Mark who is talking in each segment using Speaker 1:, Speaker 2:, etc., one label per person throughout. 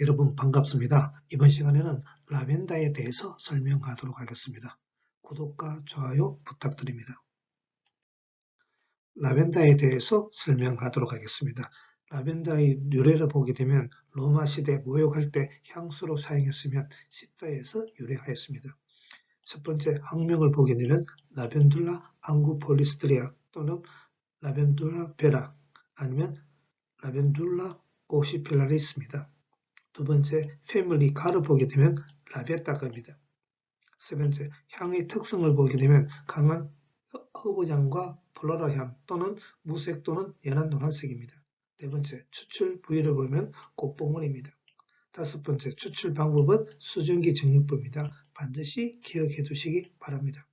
Speaker 1: 여러분 반갑습니다. 이번 시간에는 라벤더에 대해서 설명하도록 하겠습니다. 구독과 좋아요 부탁드립니다. 라벤더에 대해서 설명하도록 하겠습니다. 라벤더의 유래를 보게 되면 로마 시대 모욕할 때 향수로 사용했으면 시타에서 유래하였습니다. 첫 번째 학명을 보게 되면 라벤둘라 앙구폴리스트리아 또는 라벤둘라 베라 아니면 라벤둘라 오시필라리스입니다. 두 번째, 패밀리 가를 보게 되면 라베타가입니다. 세 번째, 향의 특성을 보게 되면 강한 허브향과 플로라 향 또는 무색 또는 연한 노란색입니다. 네 번째, 추출 부위를 보면 꽃봉오리입니다. 다섯 번째, 추출 방법은 수증기 증류법입니다. 반드시 기억해 두시기 바랍니다.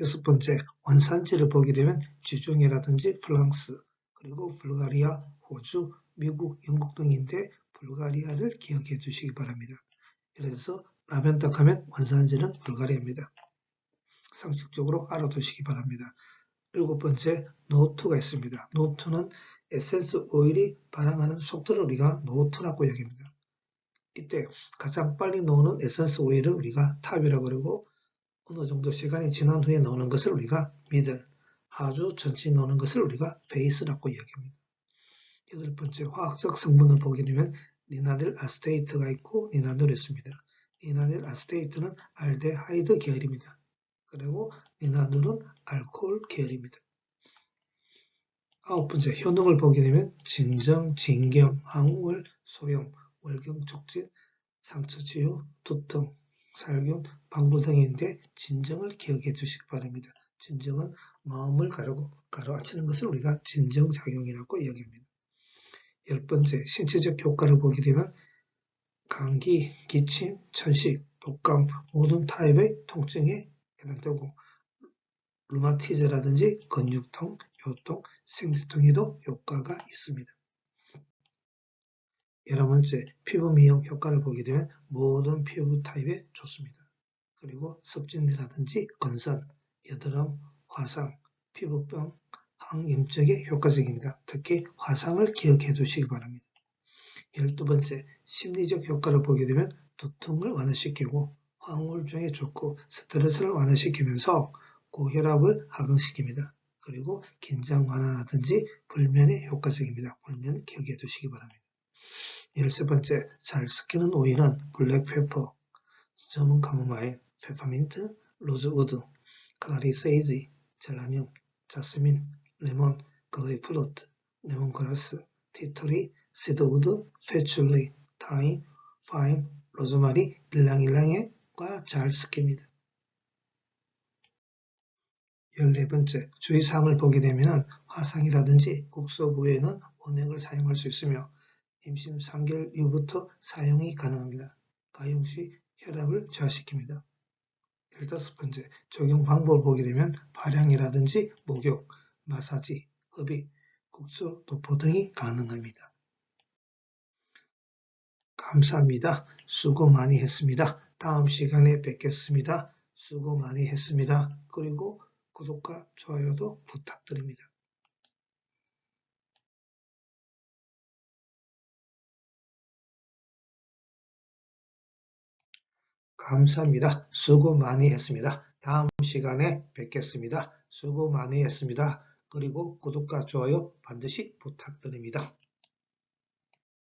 Speaker 1: 여섯 번째, 원산지를 보게 되면 지중해라든지 프랑스, 그리고 불가리아, 호주, 미국, 영국 등인데 불가리아를 기억해 주시기 바랍니다. 그래서 라벤더 하면 원산지는 불가리아입니다. 상식적으로 알아두시기 바랍니다. 일곱 번째 노트가 있습니다. 노트는 에센스 오일이 반응하는 속도를 우리가 노트라고 여깁니다. 이때 가장 빨리 나오는 에센스 오일을 우리가 탑이라고 그러고 어느 정도 시간이 지난 후에 나오는 것을 우리가 미들, 아주 천천히 나오는 것을 우리가 베이스라고 이야기합니다. 여덟 번째 화학적 성분을 보게 되면 니나딜 아스테이트가 있고 니나놀이 있습니다. 니나딜 아스테이트는 알데하이드 계열입니다. 그리고 니나놀은 알코올 계열입니다. 아홉 번째 효능을 보게 되면 진정, 진경, 항울, 소염, 월경, 촉진, 상처 치유, 두통, 살균, 방부 등인데 진정을 기억해 주시기 바랍니다. 진정은 마음을 가르고 가로앉히는 것을 우리가 진정작용이라고 이야기합니다. 열 번째, 신체적 효과를 보게 되면 감기, 기침, 천식, 독감 모든 타입의 통증에 해당되고 루마티즈라든지 근육통, 요통, 생리통에도 효과가 있습니다. 열한 번째, 피부 미용 효과를 보게 되면 모든 피부 타입에 좋습니다. 그리고 섭진이라든지 건선, 여드름, 화상, 피부병, 항염증에 효과적입니다. 특히 화상을 기억해 두시기 바랍니다. 열두 번째, 심리적 효과를 보게 되면 두통을 완화시키고 황울증에 좋고 스트레스를 완화시키면서 고혈압을 하강시킵니다. 그리고 긴장 완화라든지 불면에 효과적입니다. 불면 기억해 두시기 바랍니다. 열세 번째, 잘 섞이는 오일은 블랙페퍼, 전문 카모마일, 페퍼민트, 로즈우드, 클라리세이지, 젤라늄, 자스민, 레몬, 그레이프루트, 레몬그라스, 티터리, 시드우드, 페출리, 타임, 파임, 로즈마리, 일랑일랑에과 잘 섞입니다. 14번째, 주의사항을 보게 되면 화상이라든지 국소부에는 원액을 사용할 수 있으며 임신 3개월 이후부터 사용이 가능합니다. 가용 시 혈압을 저하시킵니다. 15번째, 적용 방법을 보게 되면 발향이라든지 목욕, 마사지, 흡입, 국소, 도포 등이 가능합니다. 감사합니다. 수고 많이 했습니다. 다음 시간에 뵙겠습니다. 수고 많이 했습니다. 그리고 구독과 좋아요도 부탁드립니다. 감사합니다. 수고 많이 했습니다. 다음 시간에 뵙겠습니다. 수고 많이 했습니다. 그리고 구독과 좋아요 반드시 부탁드립니다.